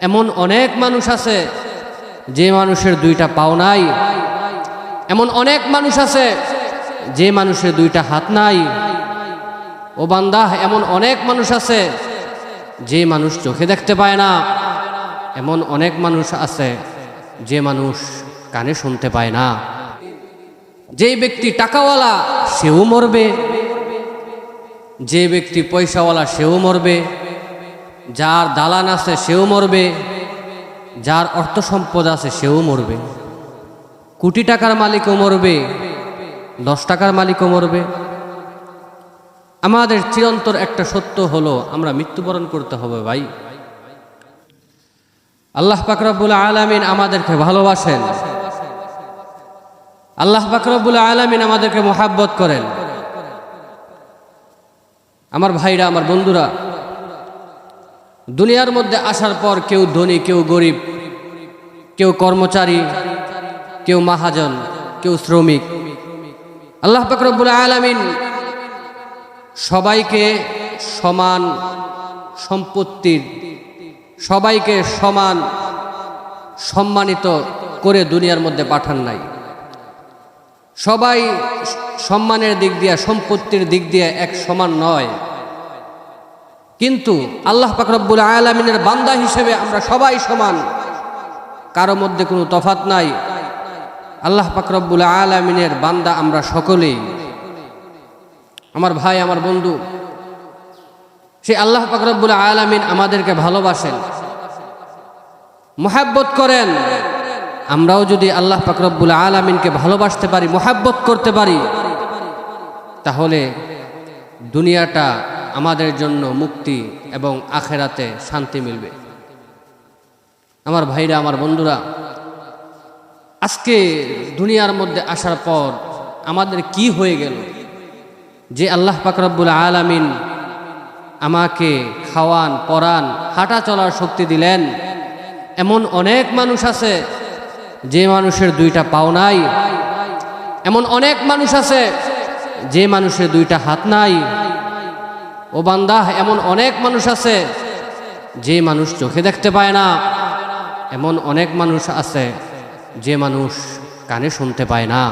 এমন অনেক মানুষ আছে যে মানুষের দুইটা পাও নাই। এমন অনেক মানুষ আছে যে মানুষের দুইটা হাত নাই। ও বান্দাহ এমন অনেক মানুষ আছে যে মানুষ চোখে দেখতে পায় না। এমন অনেক মানুষ আছে যে মানুষ কানে শুনতে পায় না। যেই ব্যক্তি টাকাওয়ালা, সেও মরবে। যে ব্যক্তি পয়সাওয়ালা, সেও মরবে। যার দালান আছে সেও মরবে, যার অর্থ সম্পদ আছে সেও মরবে। কোটি টাকার মালিকও মরবে, দশ টাকার মালিকও মরবে। আমাদের চিরন্তর একটা সত্য হলো, আমরা মৃত্যুবরণ করতে হবে ভাই। আল্লাহ পাকরবুল আলামিন আমাদেরকে ভালোবাসেন। আল্লাহ পাকরবুল আলামিন আমাদেরকে মোহাব্বত করেন। আমার ভাইরা, আমার বন্ধুরা দুনিয়ার মধ্যে আসার পর কেউ ধনী, কেউ গরিব, কেউ কর্মচারী, কেউ মাহাজন, কেউ শ্রমিক। আল্লাহ পাকরবুল আলামিন সবাইকে সমান সম্পত্তির সবাইকে সমান সম্মানিত করে দুনিয়ার মধ্যে পাঠান নাই। সবাই সম্মানের দিক দিয়ে, সম্পত্তির দিক দিয়ে এক সমান নয়। কিন্তু আল্লাহ পাকরব্বুল আলমিনের বান্দা হিসেবে আমরা সবাই সমান। কারও মধ্যে কোনো তফাত নাই। আল্লাহ পাকরব্বুল আলমিনের বান্দা আমরা সকলেই। আমার ভাই, আমার বন্ধু, সে আল্লাহ পাকরব্বুল আলমিন আমাদেরকে ভালোবাসেন, মোহাব্বত করেন। আমরাও যদি আল্লাহ পাকরব্বুল আলমিনকে ভালোবাসতে পারি, মোহাব্বত করতে পারি, তাহলে দুনিয়াটা আমাদের জন্য মুক্তি এবং আখেরাতে শান্তি মিলবে। আমার ভাইরা, আমার বন্ধুরা, আজকে দুনিয়ার মধ্যে আসার পর আমাদের কি হয়ে গেল? যে আল্লাহ পাকরব্বুল আলামিন আমাকে খাওয়ান, পরান, হাঁটা চলার শক্তি দিলেন। এমন অনেক মানুষ আছে যে মানুষের দুইটা পাও নাই। এমন অনেক মানুষ আছে যে মানুষের দুইটা হাত নাই। ও বান্দাহ এমন অনেক মানুষ আছে যে মানুষ চোখে দেখতে পায় না। এমন অনেক মানুষ আছে যে মানুষ কানে শুনতে পায় না।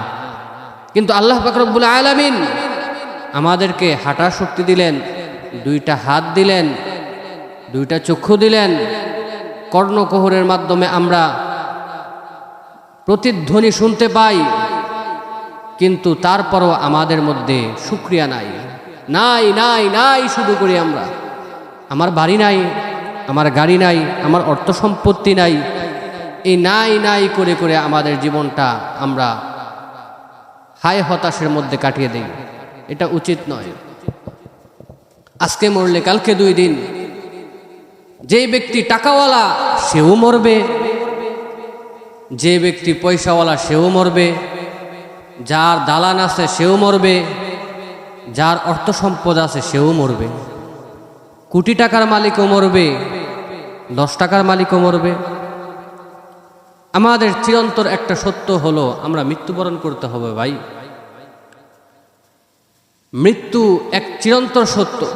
কিন্তু আল্লাহ ফাকরবুল আলামিন আমাদেরকে হাঁটার শক্তি দিলেন, দুইটা হাত দিলেন, দুইটা চক্ষু দিলেন। কর্ণকোহরের মাধ্যমে আমরা প্রতিধ্বনি শুনতে পাই, কিন্তু তারপরও আমাদের মধ্যে সুক্রিয়া নাই। নাই নাই নাই শুধু করি আমরা। আমার বাড়ি নাই, আমার গাড়ি নাই, আমার অর্থ সম্পত্তি নাই। এই নাই নাই করে করে আমাদের জীবনটা আমরা হায় হতাশের মধ্যে কাটিয়ে দিই। এটা উচিত নয়। আজকে মরলে, কালকে দুই দিন। যেই ব্যক্তি টাকাওয়ালা, সেও মরবে। যে ব্যক্তি পয়সাওয়ালা, সেও মরবে। যার দালান আছে, সেও মরবে। যার অর্থ সম্পদ আছে, সেও মরবে। কোটি টাকার মালিকও মরবে, দশ টাকার মালিকও মরবে। আমাদের চিরন্তর একটা সত্য হলো, আমরা মৃত্যুবরণ করতে হবে ভাই। মৃত্যু এক চিরন্তর সত্য।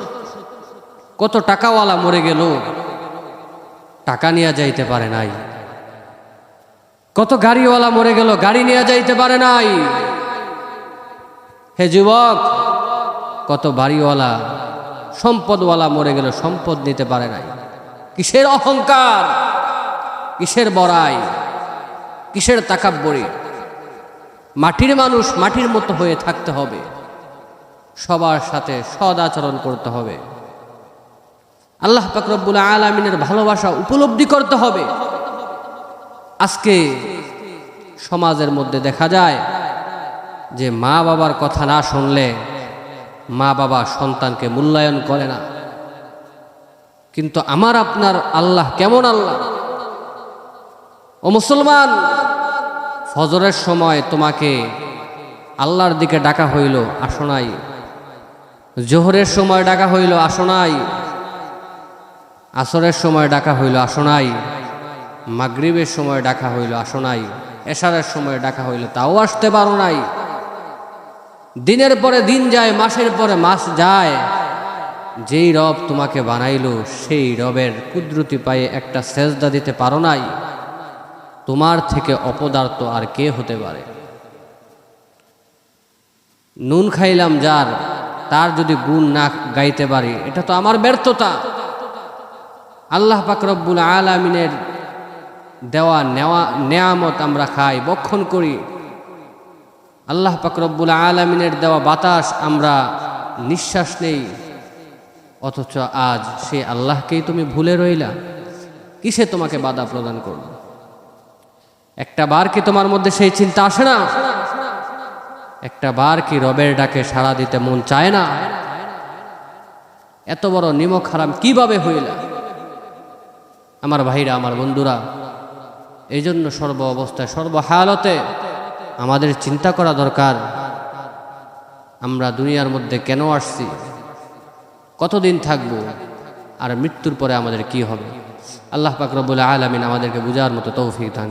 কত টাকাওয়ালা মরে গেল, টাকা নিয়ে যাইতে পারে নাই। কত গাড়িওয়ালা মরে গেল, গাড়ি নিয়ে যাইতে পারে নাই। হে যুবক কত বাড়িওয়ালা, সম্পদওয়ালা মরে গেল সম্পদ নিতে পারে নাই। কিসের অহংকার? কিসের বড়াই? কিসের তাকাব্বরি? মাটির মানুষ মাটির মতো হয়ে থাকতে হবে। সবার সাথে সদ আচরণ করতে হবে। আল্লাহ পাকরব্বুল আলমিনের ভালোবাসা উপলব্ধি করতে হবে। আজকে সমাজের মধ্যে দেখা যায় যে মা বাবার কথা না শুনলে মা বাবা সন্তানকে মূল্যায়ন করে না। কিন্তু আমার আপনার আল্লাহ কেমন আল্লাহ? ও মুসলমান, ফজরের সময় তোমাকে আল্লাহর দিকে ডাকা হইল, আসো নাই। জোহরের সময় ডাকা হইল, আসো নাই। আসরের সময় ডাকা হইল, আসো নাই। মাগরিবের সময় ডাকা হইল, আসো নাই। এশারের সময় ডাকা হইল, তাও আসতে পারো নাই। দিনের পরে দিন যায়, মাসের পরে মাস যায়। যেই রব তোমাকে বানাইল, সেই রবের কুদরতি পায়ে একটা সেজদা দিতে পারো নাই। তোমার থেকে অপদার্থ আর কে হতে পারে? নুন খাইলাম যার, তার যদি গুণ না গাইতে পারি, এটা তো আমার ব্যর্থতা। আল্লাহ পাকরব্বুল আলামিনের দেওয়া নেওয়া নেয়ামত আমরা খাই, বক্ষণ করি। আল্লাহ পাকরব্বুল আলামিনের দেওয়া বাতাস আমরা নিঃশ্বাস নেই। অথচ আজ সে আল্লাহকেই তুমি ভুলে রইলা। কিসে তোমাকে বাধা প্রদান করল একটা বার কি তোমার মধ্যে সেই চিন্তা আসে না? একটা বার কি রবের ডাকে সাড়া দিতে মন চায় না? এত বড় নিমক হারাম কীভাবে হইলা? আমার ভাইরা, আমার বন্ধুরা এই জন্য সর্ব অবস্থায় সর্বহালতে আমাদের চিন্তা করা দরকার। আমরা দুনিয়ার মধ্যে কেন আসছি? কতদিন থাকব? আর মৃত্যুর পরে আমাদের কি হবে? আল্লাহ পাক আলামিন আমাদেরকে বুঝার মতো তৌফিক দান